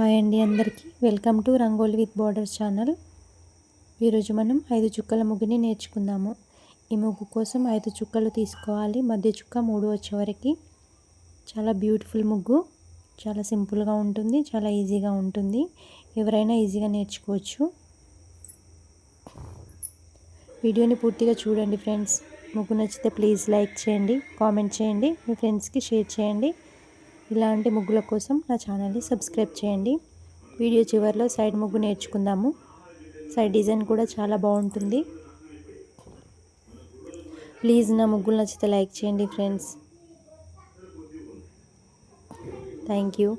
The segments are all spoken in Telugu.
హాయ్ అండి అందరికీ. Welcome to rangoli with border channel. ఈరోజు మనం ఐదు చుక్కల ముగ్గుని నేర్చుకుందాము. ఈ ముగ్గు కోసం ఐదు చుక్కలు తీసుకోవాలి. మధ్య చుక్క మూడు వచ్చే వరకు. చాలా బ్యూటిఫుల్ ముగ్గు. చాలా సింపుల్గా ఉంటుంది. చాలా ఈజీగా ఉంటుంది. ఎవరైనా ఈజీగా నేర్చుకోవచ్చు. వీడియోని పూర్తిగా చూడండి ఫ్రెండ్స్. ముగ్గు నచ్చితే ప్లీజ్ లైక్ చేయండి కామెంట్ చేయండి మీ ఫ్రెండ్స్కి షేర్ చేయండి. ఇలాంటి ముగ్గుల కోసం నా ఛానల్ని సబ్స్క్రైబ్ చేయండి. వీడియో చివరిలో సైడ్ ముగ్గు నేర్చుకుందాము. సైడ్ డిజైన్ కూడా చాలా బాగుంటుంది. ప్లీజ్ నా ముగ్గులు నచ్చితే లైక్ చేయండి ఫ్రెండ్స్. Thank you.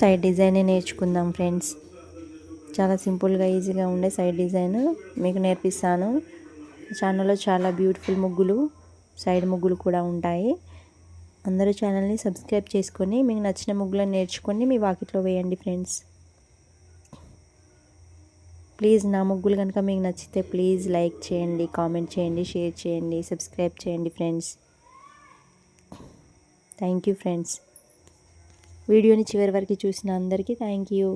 సైడ్ డిజైనే నేర్చుకుందాం ఫ్రెండ్స్. చాలా సింపుల్గా ఈజీగా ఉండే సైడ్ డిజైన్ మీకు నేర్పిస్తాను. ఛానల్లో చాలా బ్యూటిఫుల్ ముగ్గులు సైడ్ ముగ్గులు కూడా ఉంటాయి. అందరూ ఛానల్ని సబ్స్క్రైబ్ చేసుకొని మీకు నచ్చిన ముగ్గులను నేర్చుకొని మీ వాకిట్లో వేయండి ఫ్రెండ్స్. ప్లీజ్ నా ముగ్గులు కనుక మీకు నచ్చితే ప్లీజ్ లైక్ చేయండి కామెంట్ చేయండి షేర్ చేయండి సబ్స్క్రైబ్ చేయండి ఫ్రెండ్స్. Thank you friends. వీడియోని చివరి వరకు చూసిన అందరికీ థ్యాంక్ యూ.